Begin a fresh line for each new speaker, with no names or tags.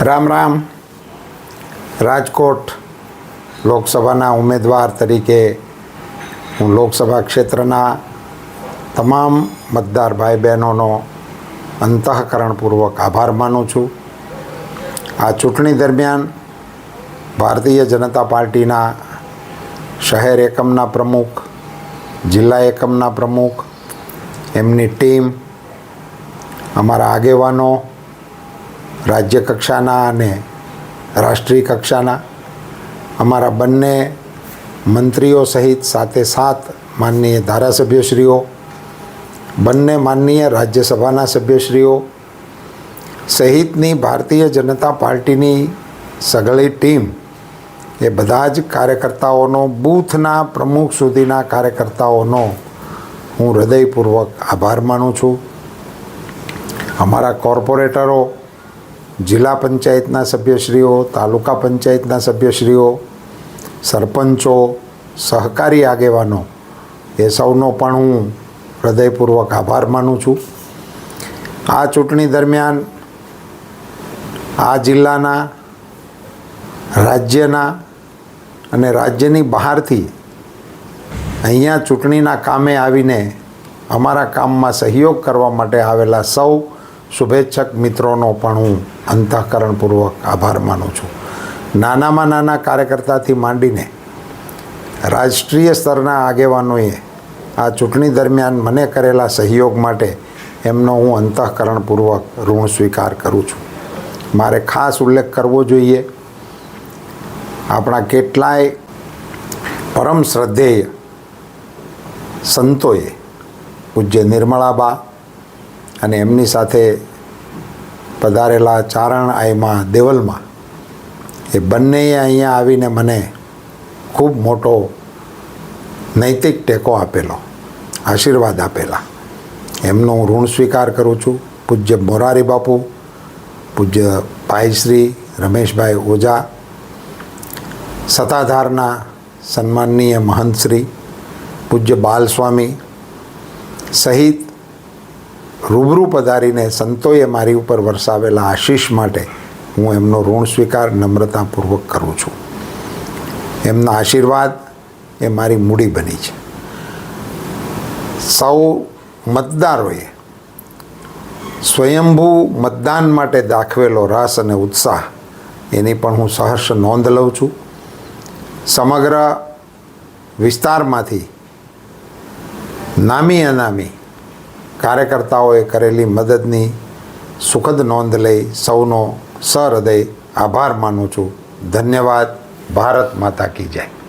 રામ રામ. રાજકોટ લોકસભાના ઉમેદવાર તરીકે હું લોકસભા ક્ષેત્રના તમામ મતદાર ભાઈ બહેનોનો અંતઃકરણપૂર્વક આભાર માનું છું. આ ચૂંટણી દરમિયાન ભારતીય જનતા પાર્ટીના શહેર એકમના પ્રમુખ, જિલ્લા એકમના પ્રમુખ, એમની ટીમ, અમારા આગેવાનો રાજ્ય કક્ષાના અને રાષ્ટ્રીય કક્ષાના અમારા બંને મંત્રીઓ સહિત સાથે સાત માનનીય ધારાસભ્યશ્રીઓ, બંને માનનીય રાજ્યસભાના સભ્યશ્રીઓ સહિતની ભારતીય જનતા પાર્ટીની સઘળી ટીમ એ બધા જ કાર્યકર્તાઓનો, બૂથના પ્રમુખ સુધીના કાર્યકર્તાઓનો હું હૃદયપૂર્વક આભાર માનું છું. અમારા કોર્પોરેટરો જિલ્લા પંચાયતના સભ્યશ્રીઓ, તાલુકા પંચાયતના સભ્યશ્રીઓ, સરપંચો, સહકારી આગેવાનો, એ સૌનો પણ હું હૃદયપૂર્વક આભાર માનું છું. આ ચૂંટણી દરમિયાન આ જિલ્લાના, રાજ્યના અને રાજ્યની બહારથી અહીંયા ચૂંટણીના કામે આવીને અમારા કામમાં સહયોગ કરવા માટે આવેલા સૌ શુભેચ્છક મિત્રોનો પણ હું અંતઃકરણપૂર્વક આભાર માનું છું. નાનામાં નાના કાર્યકર્તાથી માંડીને રાષ્ટ્રીય સ્તરના આગેવાનોએ આ ચૂંટણી દરમિયાન મને કરેલા સહયોગ માટે એમનો હું અંતઃકરણપૂર્વક ઋણ સ્વીકાર કરું છું. મારે ખાસ ઉલ્લેખ કરવો જોઈએ. આપણા કેટલાય પરમ શ્રદ્ધેય સંતોએ પૂજ્ય નિર્મળાબા અને એમની સાથે પધારેલા ચારણ આયમાં દેવલમાં, એ બંનેએ અહીંયા આવીને મને ખૂબ મોટો નૈતિક ટેકો આપેલો, આશીર્વાદ આપેલા. એમનો હું ઋણ સ્વીકાર કરું છું. પૂજ્ય મોરારી બાપુ, પૂજ્ય ભાઈશ્રી રમેશભાઈ ઓઝા, સત્તાધારના સન્માનનીય મહંતશ્રી પૂજ્ય બાલસ્વામી સહિત રૂબરૂ પધારીને સંતોએ મારી ઉપર વરસાવેલા આશીષ માટે હું એમનો ઋણ સ્વીકાર નમ્રતાપૂર્વક કરું છું. એમના આશીર્વાદ એ મારી મૂડી બની છે. સૌ મતદારોએ સ્વયંભૂ મતદાન માટે દાખવેલો રસ અને ઉત્સાહ એની પણ હું સહર્ષ નોંધ લઉં છું. સમગ્ર વિસ્તારમાંથી નામી અનામી કાર્યકર્તાઓએ કરેલી મદદની સુખદ નોંધ લઈ સૌનો સહૃદય આભાર માનું છું. ધન્યવાદ. ભારત માતા કી જય.